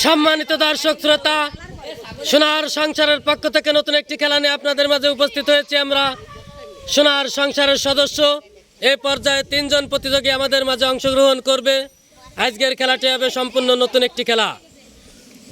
সম্মানিত দর্শক শ্রোতা, সোনার সংসারের পক্ষ থেকে নতুন একটি খেলা নিয়ে আপনাদের মাঝে উপস্থিত হয়েছি আমরা। সোনার সংসারের সদস্য এই পর্যায়ে তিনজন প্রতিযোগী আমাদের মাঝে অংশগ্রহণ করবে। আজকের খেলাটি হবে সম্পূর্ণ নতুন একটি খেলা।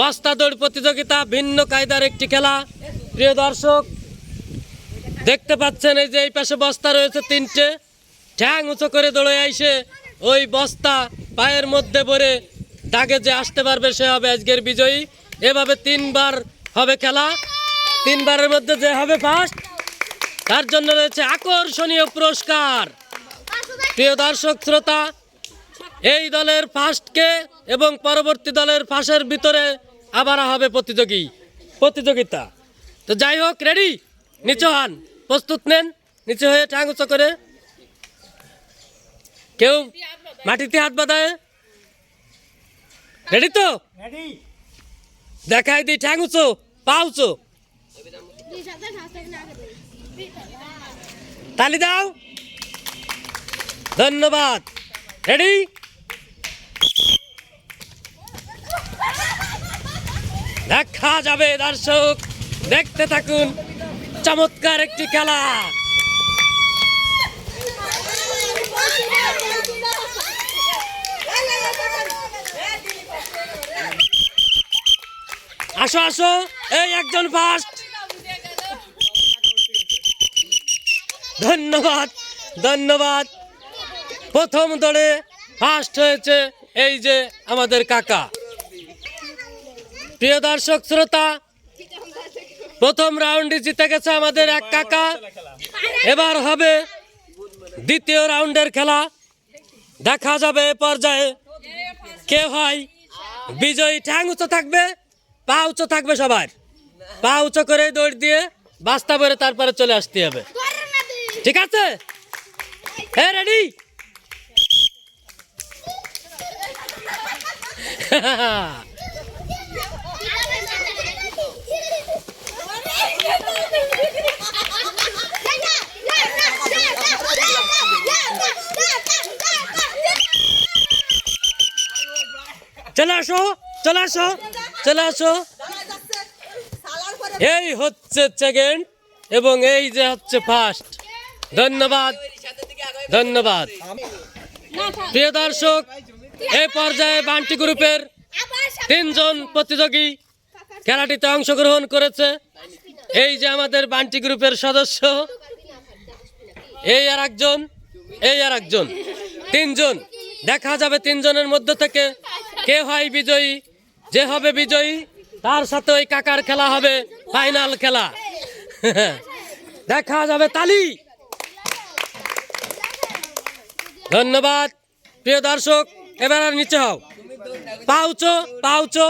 বস্তা দৌড় প্রতিযোগিতা, ভিন্ন কায়দার একটি খেলা। প্রিয় দর্শক, দেখতে পাচ্ছেন এই যে এই পাশে বস্তা রয়েছে তিনটে। ঠ্যাং উঁচু করে দৌড়ে আইসে ওই বস্তা পায়ের মধ্যে ভরে দাগে যে আসতে পারবে সে হবে আজকের বিজয়ী। এভাবে তিনবার হবে খেলা। তিনবারের মধ্যে যে হবে ফার্স্ট তার জন্য রয়েছে আকর্ষণীয় পুরস্কার। প্রিয় দর্শক, শ্রোতা, এই দলের ফার্স্টকে এবং পরবর্তী দলের ফাঁসের ভিতরে আবার হবে প্রতিযোগী, প্রতিযোগিতা। তো যাই হোক রেডি নিচু হন, প্রস্তুত নেন, নিচু হয়ে উঁচু করে। কেউ মাটিতে হাত বাঁধায়? রেডি তো? দেখাই দিই ঠ্যাং উঁচু পা উঁচু তালি দাও। ধন্যবাদ। রেডি দেখা যাবে দর্শক। দেখতে থাকুন। চমৎকার একটি খেলা। আসো আসো। এই একজন ফার্স্ট ধন্যবাদ ধন্যবাদ। প্রথম দলে ফার্স্ট হয়েছে এই যে আমাদের কাকা। প্রিয় দর্শক, শ্রোতা, প্রথম রাউন্ডে জিতে গেছে আমাদের এক কাকা। এবার হবে দ্বিতীয় রাউন্ডের খেলা। দেখা যাবে এ পর্যায়ে কে হয়। বিজয়ী ঠ্যাং উঁচু থাকবে। পা উঁচু থাকবে সবার। পা উঁচু করে দৌড় দিয়ে বাস্তা বেড়ে তারপরে চলে আসতে হবে। ঠিক আছে? হ্যাঁ রেডি? চলে আসো চলে আসো। চলে আসো। এই হচ্ছে সেকেন্ড এবং এই যে হচ্ছে ফার্স্ট ধন্যবাদ। ধন্যবাদ। প্রিয় দর্শক, এই পর্যায়ে বান্টি গ্রুপের তিনজন প্রতিযোগী খেলাটিতে অংশগ্রহণ করেছে। এই যে আমাদের বান্টি গ্রুপের সদস্য, এই আর একজন এই আর একজন তিনজন। দেখা যাবে তিনজনের মধ্যে থেকে কে হয় বিজয়ী। যে হবে বিজয়ী, তার সাথে ওই কাকার খেলা হবে ফাইনাল খেলা। দেখা যাবে তালি। ধন্যবাদ, প্রিয় দর্শক, এবার আর নিচে হও। পাউচো পাউচো।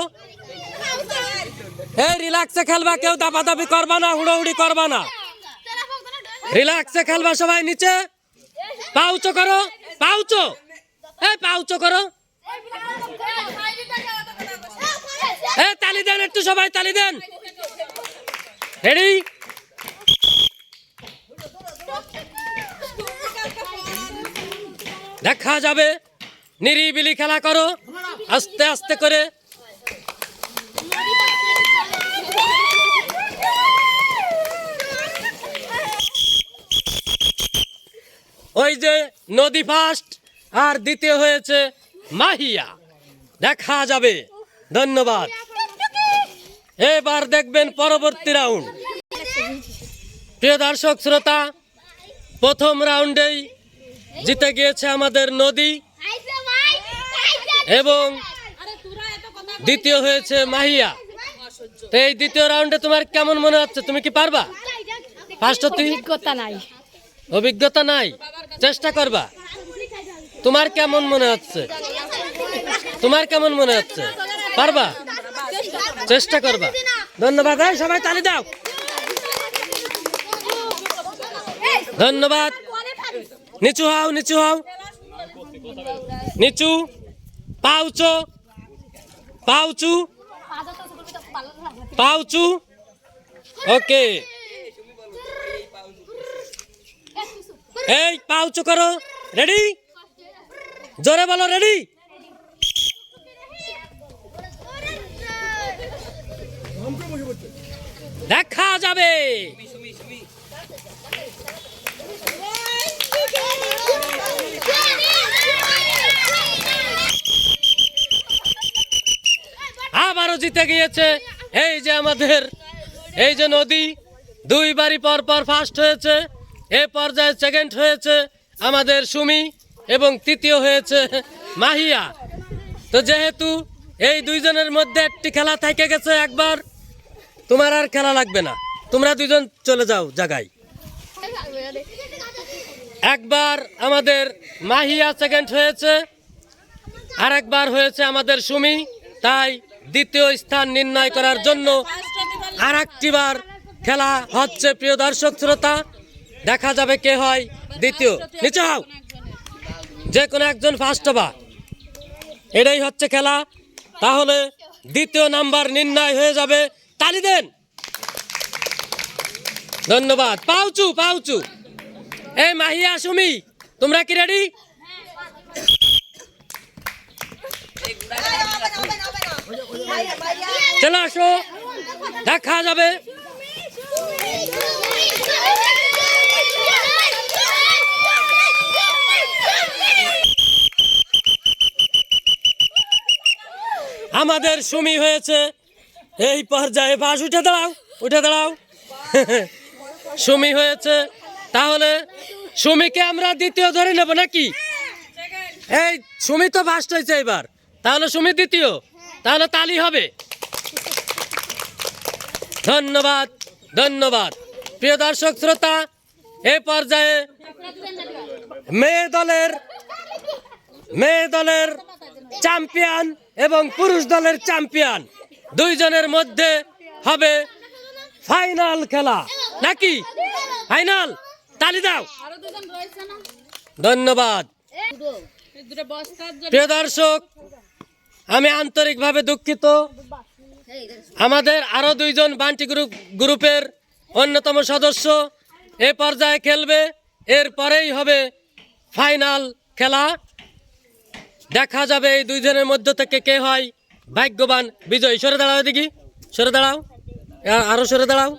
এই রিল্যাক্সে খেলবা, কেউ দাপাদাপি করবা না, হুড়োহুড়ি করবা না। রিল্যাক্সে খেলবা সবাই নিচে। পাউচো করো, পাউচো। এই, পাউচো করো। এ, তালি দেন একটু সবাই, তালি দেন। রেডি দেখা যাবে। নিরিবিলি খেলা করো। আস্তে আস্তে করে। ওই যে নদী ফার্স্ট, আর দ্বিতীয় হয়েছে মাহিয়া। দেখা যাবে। ধন্যবাদ। এবার দেখবেন পরবর্তী রাউন্ড। প্রিয় দর্শক শ্রোতা প্রথম রাউন্ডেই জিতে গিয়েছে আমাদের নদী এবং দ্বিতীয় হয়েছে মাহিয়া। তো এই দ্বিতীয় রাউন্ডে তোমার কেমন মনে হচ্ছে? তুমি কি পারবা? ফার্স্ট অভিজ্ঞতা নাই। অভিজ্ঞতা নাই? চেষ্টা করবা। তোমার কেমন মনে হচ্ছে? তোমার কেমন মনে হচ্ছে? পারবা? চেষ্টা করবা। ধন্যবাদ সবাই তালি দাও। ধন্যবাদ। নিচু হও নিচু হও। নিচু, পাউচো, পাউচু পাউচু। ওকে। এই, পাউচু করো। রেডি জোরে বলো রেডি যাবে। আবারও জিতে গিয়েছে। এই যে আমাদের, এই যে নদী, দুই বাড়ি পর পর ফার্স্ট হয়েছে। এ পর্যায়ে সেকেন্ড হয়েছে আমাদের সুমি এবং তৃতীয় হয়েছে মাহিয়া। তো যেহেতু এই দুইজনের মধ্যে একটি খেলা থেকে গেছে একবার তোমার আর খেলা লাগবে না। তোমরা দুজন চলে যাও জায়গায় একবার আমাদের মাহিয়া সেকেন্ড হয়েছে আর একবার হয়েছে আমাদের সুমি। তাই দ্বিতীয় স্থান নির্ণয় করার জন্য আর একটিবার খেলা হচ্ছে প্রিয় দর্শক শ্রোতা। দেখা যাবে কে হয় দ্বিতীয়। নিচে হও। যে কোনো একজন ফার্স্ট হবা। এটাই হচ্ছে খেলা। তাহলে দ্বিতীয় নাম্বার নির্ণয় হয়ে যাবে। তালি দেন। ধন্যবাদ। পাউচু পাউচু। এই মাহিয়া, সুমি, তোমরা কি রেডি চলে আসো। দেখা যাবে। আমাদের সুমি হয়েছে। এই পর্যায়ে বাস উঠে দাঁড়াও উঠে দাঁড়াও। সুমি হয়েছে। তাহলে সুমিকে আমরা দ্বিতীয় ধরে নেব নাকি? এই, সুমি তো ফার্স্ট হয়েছে এবার। তাহলে সুমি দ্বিতীয়। তাহলে তালি হবে। ধন্যবাদ ধন্যবাদ। প্রিয় দর্শক, শ্রোতা, এ পর্যায়ে মেয়ে দলের মেয়ে দলের চ্যাম্পিয়ন এবং পুরুষ দলের চ্যাম্পিয়ন দুইজনের মধ্যে হবে ফাইনাল খেলা। নাকি? ফাইনাল? তালি দাও। ধন্যবাদ। প্রিয় দর্শক, আমি আন্তরিকভাবে দুঃখিত। আমাদের আরও দুইজন বান্টি গ্রুপ, গ্রুপের অন্যতম সদস্য এ পর্যায়ে খেলবে। এরপরেই হবে ফাইনাল খেলা। দেখা যাবে এই দুইজনের মধ্য থেকে কে হয়। ভাগ্যবান, বিজয়। সরে দাঁড়াও দেখি সরে দাঁড়াও। আর- সরে দাঁড়াও।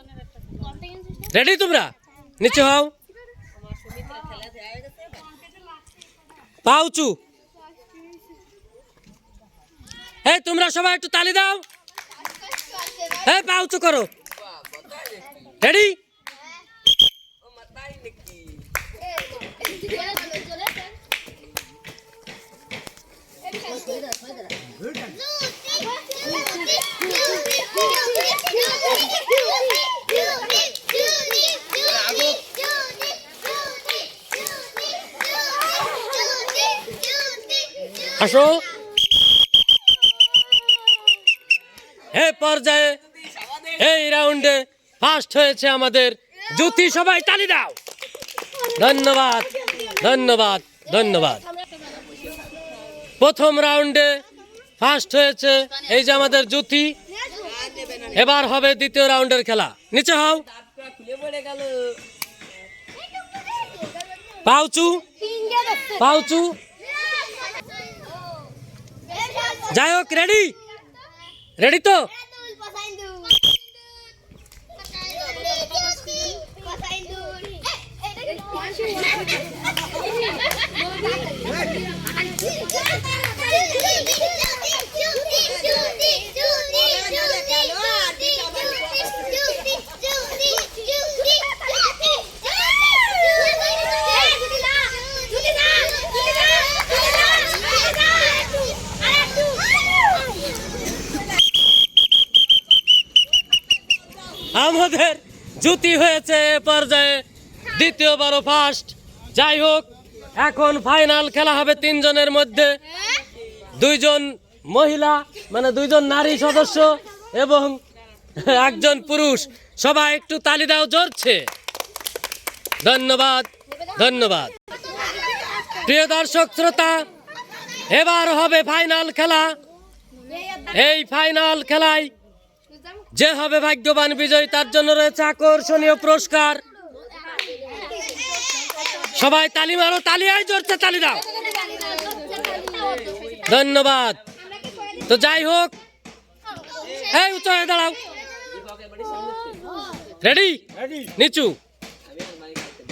রেডি তোমরা? নিচে হও। পাউচু এই, তোমরা সবাই একটু তালি দাও। এই পাউচু করো। রেডি আসো। এই পর্যায়ে, এই রাউন্ডে ফার্স্ট হয়েছে আমাদের জুতি সবাই তালি দাও। ধন্যবাদ ধন্যবাদ ধন্যবাদ। প্রথম রাউন্ডে ফার্স্ট হয়েছে এই যে আমাদের জ্যোতি এবার হবে দ্বিতীয় রাউন্ডের খেলা নিচে হও পাউচু পাউচু যাই হোক রেডি রেডি তো আমাদের জুতি হয়েছে এ পর্যায়ে। দ্বিতীয়বারও ফার্স্ট যাই হোক, এখন ফাইনাল খেলা হবে তিনজনের মধ্যে। দুইজন মহিলা মানে দুইজন নারী সদস্য এবং একজন পুরুষ। সবাই একটু তালি দাও জ্বরছে ধন্যবাদ ধন্যবাদ। প্রিয় দর্শক, শ্রোতা, এবার হবে ফাইনাল খেলা। এই ফাইনাল খেলায় যে হবে ভাগ্যবান বিজয়ী তার জন্য রয়েছে আকর্ষণীয় পুরস্কার। সবাই তালি মারো তালি আয় জোরছে তালি দাও। ধন্যবাদ। তো যাই হোক এই উঁচু হয়ে দাঁড়াও রেডি নিচু।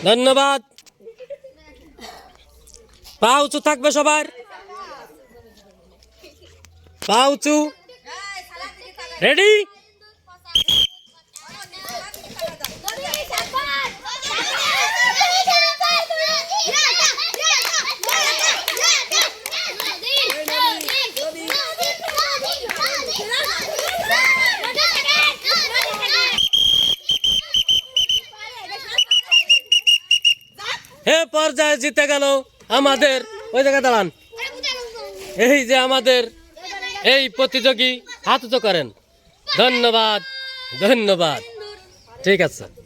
ধন্যবাদ। পা উঁচু থাকবে সবার। পা উঁচু। রেডি পর্যায়ে জিতে গেল আমাদের, ওই জায়গায় দাঁড়ান। এই যে আমাদের এই প্রতিযোগী হাত করেন। ধন্যবাদ ধন্যবাদ। ঠিক আছে।